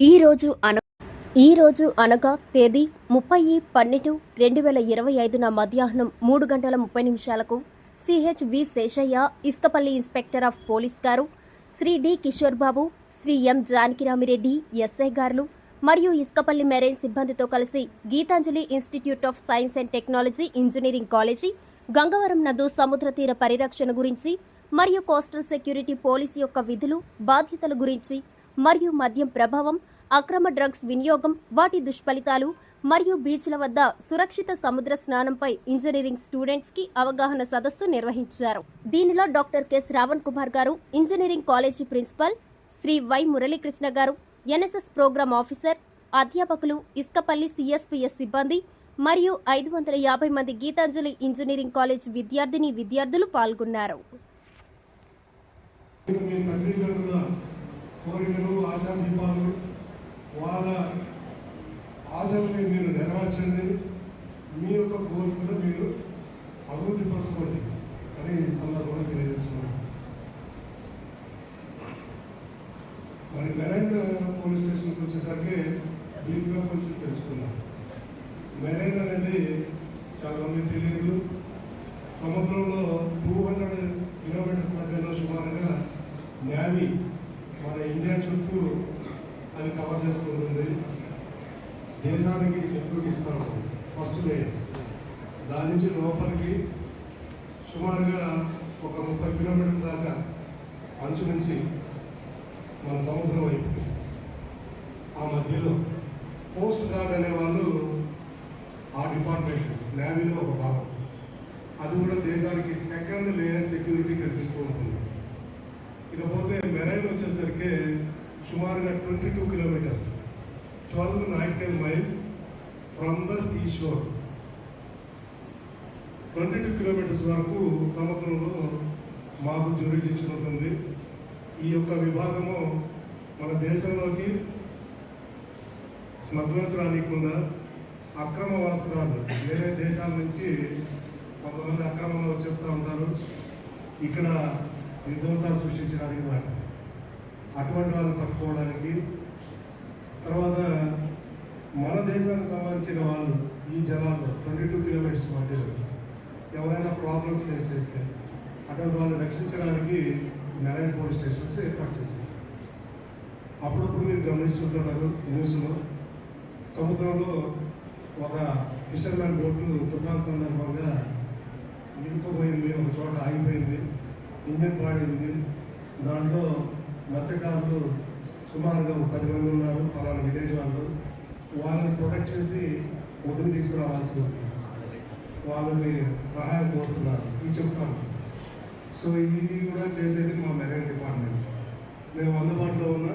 ఈరోజు అన ఈరోజు అనగా తేదీ ముప్పై పన్నెండు రెండు వేల ఇరవై ఐదున మధ్యాహ్నం మూడు గంటల ముప్పై నిమిషాలకు CH V Seshaiah Iskapalli inspector of police గారు Sri D Kishore Babu Sri M Janakiramireddy SI గారులు మరియు ఇస్కపల్లి మెరైన్ సిబ్బందితో కలిసి Geethanjali institute of science and technology engineering college Gangavaram నదు సముద్ర తీర పరిరక్షణ గురించి మరియు కోస్టల్ సెక్యూరిటీ పోలీసు యొక్క విధులు బాధ్యతల గురించి మరియు మద్యం ప్రభావం అక్రమ డ్రగ్స్ వినియోగం వాటి దుష్ఫలితాలు మరియు బీచ్ల వద్ద సురక్షిత సముద్ర స్నానంపై ఇంజనీరింగ్ స్టూడెంట్స్కి అవగాహన సదస్సు నిర్వహించారు. దీనిలో డాక్టర్ కె. శ్రావణ్ కుమార్ గారు engineering college principal Sri Y. Muralikrishna గారు ఎన్ఎస్ఎస్ ప్రోగ్రామ్ ఆఫీసర్ అధ్యాపకులు ఇస్కపల్లి సిఎస్పిఎస్ సిబ్బంది మరియు ఐదు వందల యాభై మంది గీతాంజలి ఇంజనీరింగ్ కాలేజ్ విద్యార్థిని విద్యార్థులు పాల్గొన్నారు మీ తల్లిదండ్రుల కోరికలు ఆశాదీపాలు వాళ్ళ ఆశల్ని మీరు నెరవేర్చండి మీ యొక్క కోర్సులు మీరు అభివృద్ధి పరచుకోండి అని ఈ సందర్భంగా తెలియజేస్తున్నాను. మరి మెరైన్ పోలీస్ స్టేషన్కి వచ్చేసరికి బ్రీఫ్గా కొంచెం తెలుసుకున్నాం మెరైన్ అనేది చాలామంది తెలియదు. సముద్రంలో టూ హండ్రెడ్ కిలోమీటర్స్ దగ్గరలో సుమారుగా నేవీ మన ఇండియా చుట్టూ అది కవర్ చేస్తూ ఉంటుంది. దేశానికి సెక్యూరిటీ ఇస్తూ ఉంటుంది. ఫస్ట్ లేయర్ దాని నుంచి లోపలికి సుమారుగా ఒక ముప్పై కిలోమీటర్ల దాకా అంచు నుంచి మన సముద్రం వైపు. ఆ మధ్యలో కోస్ట్ గార్డ్ అనే వాళ్ళు ఆ డిపార్ట్మెంట్ నేవీలో ఒక భాగం. అది కూడా దేశానికి సెకండ్ లేయర్ సెక్యూరిటీ కల్పిస్తూ ఉంటుంది. ఇకపోతే మెరైన్ వచ్చేసరికి సుమారుగా twenty two kilometres twelve nineteen miles from the sea shore twenty two kilometres వరకు సముద్రంలో మాకు జ్యూరిడిక్షన్ ఉంటుంది ఈ యొక్క విభాగము మన దేశంలోకి స్మగ్లర్స్ రానికుండా అక్రమ వలసదారులు వేరే దేశాల నుంచి కొంతమంది అక్రమంగా వచ్చేస్తూ ఉంటారు. ఇక్కడ విధ్వంసాలు సృష్టించడానికి వాటి అటువంటి వాళ్ళని పట్టుకోవడానికి. తర్వాత మన దేశానికి సంబంధించిన వాళ్ళు ఈ జలాల్లో ట్వంటీ టూ కిలోమీటర్స్ మధ్యలో ప్రాబ్లమ్స్ ఫేస్ చేస్తే అటువంటి వాళ్ళు రక్షించడానికి మెరైన్ పోలీస్ స్టేషన్స్ ఏర్పాటు చేస్తారు అప్పుడప్పుడు మీరు గమనిస్తుంటున్నారు న్యూస్లో. సముద్రంలో ఒక ఫిషర్మెన్ బోటు తుఫాన్ సందర్భంగా ఇరుకుపోయింది ఒక చోట ఆగిపోయింది ఇంజన్ పాడైంది. దాంట్లో మత్స్యకారులు సుమారుగా ఒక పది మంది ఉన్నారు పలానా విలేజ్ వాళ్ళు. వాళ్ళని ప్రొటెక్ట్ చేసి ఒడ్డుకు తీసుకురావాల్సి ఉంది. వాళ్ళకి సహాయం కోరుతున్నారు. ఇది చెప్తాను సో ఇది కూడా చేసేది మా మెరైన్ డిపార్ట్మెంట్. మేము అందుబాటులో ఉన్న